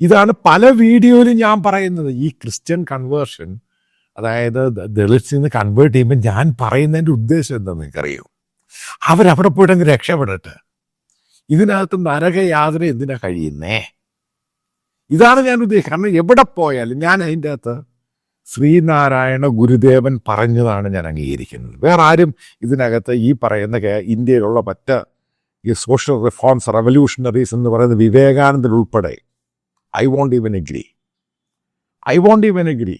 ഇതാണ് പല വീഡിയോയിലും ഞാൻ പറയുന്നത്. ഈ ക്രിസ്ത്യൻ കൺവേർഷൻ അതായത് ദളിത്സിൽ നിന്ന് കൺവേർട്ട് ചെയ്യുമ്പോൾ ഞാൻ പറയുന്നതിന്റെ ഉദ്ദേശം എന്താണെന്ന് നിങ്ങൾക്കറിയോ? അവരവിടെ പോയിട്ട് അങ്ങ് രക്ഷപ്പെടട്ടെ. ഇതിനകത്ത് നരകയാതന എന്തിനാ കഴിയുന്നേ? ഇതാണ് ഞാൻ ഉദ്ദേശിക്കുന്നത് കാരണം എവിടെ പോയാലും ഞാൻ അതിന്റെ അകത്ത് ശ്രീനാരായണ ഗുരുദേവൻ പറഞ്ഞതാണ് ഞാൻ അംഗീകരിക്കുന്നത്. വേറെ ആരും ഇതിനകത്ത് ഈ പറയുന്ന ഇന്ത്യയിലുള്ള മറ്റ് ഈ സോഷ്യൽ റിഫോംസ് റവല്യൂഷണറീസ് എന്ന് പറയുന്ന വിവേകാനന്ദൻ ഉൾപ്പെടെ I won't even agree I won't even agree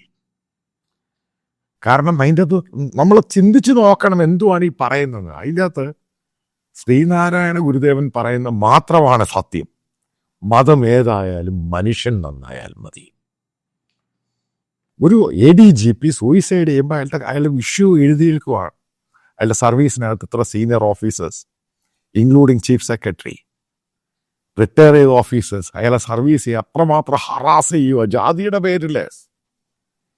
കാരണം അതിന്റെ അത് നമ്മൾ ചിന്തിച്ച് നോക്കണം എന്തുവാണ് ഈ പറയുന്നത്. അതിന്റെ അകത്ത് ശ്രീനാരായണ ഗുരുദേവൻ പറയുന്ന മാത്രമാണ് സത്യം. മതം ഏതായാലും മനുഷ്യൻ നന്നായാൽ മതി. ഒരു A D G P suicide ചെയ്യുമ്പോൾ അയാളുടെ അയാളുടെ ഇഷ്യൂ എഴുതിയിരിക്കുവാണ് അയാളുടെ സർവീസിനകത്ത് ഇത്ര senior officers including chief secretary retire ചെയ്ത ഓഫീസേഴ്സ് അയാളെ സർവീസ് ചെയ്യുക അത്രമാത്രം ഹറാസ് ചെയ്യുക ജാതിയുടെ പേരിൽ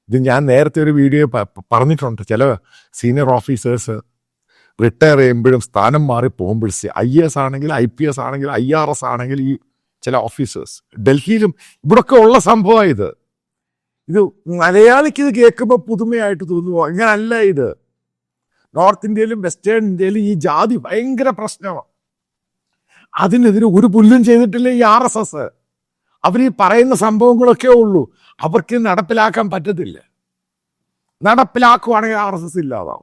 ഇത് ഞാൻ നേരത്തെ ഒരു വീഡിയോ പറഞ്ഞിട്ടുണ്ട്. ചില സീനിയർ ഓഫീസേഴ്സ് റിട്ടയർ ചെയ്യുമ്പോഴും സ്ഥാനം മാറി പോകുമ്പോഴും ഐ എസ് ആണെങ്കിൽ ഐ പി എസ് ആണെങ്കിൽ ഐ ആർ എസ് ആണെങ്കിൽ ഈ ചില ഓഫീസേഴ്സ് ഡൽഹിയിലും ഇവിടൊക്കെ ഉള്ള സംഭവമാണ് ഇത്. ഇത് മലയാളിക്ക് ഇത് കേൾക്കുമ്പോൾ പുതുമയായിട്ട് തോന്നുമോ ഇങ്ങനല്ല ഇത്. നോർത്ത് ഇന്ത്യയിലും വെസ്റ്റേൺ ഇന്ത്യയിലും ഈ ജാതി ഭയങ്കര പ്രശ്നമാണ് അതിനെതിരെ ഒരു പുല്ലും ചെയ്തിട്ടില്ല ഈ ആർ എസ് എസ്. അവർ ഈ പറയുന്ന സംഭവങ്ങളൊക്കെ ഉള്ളൂ. അവർക്ക് നടപ്പിലാക്കാൻ പറ്റത്തില്ല. നടപ്പിലാക്കുവാണെങ്കിൽ ആർ എസ് എസ് ഇല്ലാതാവും.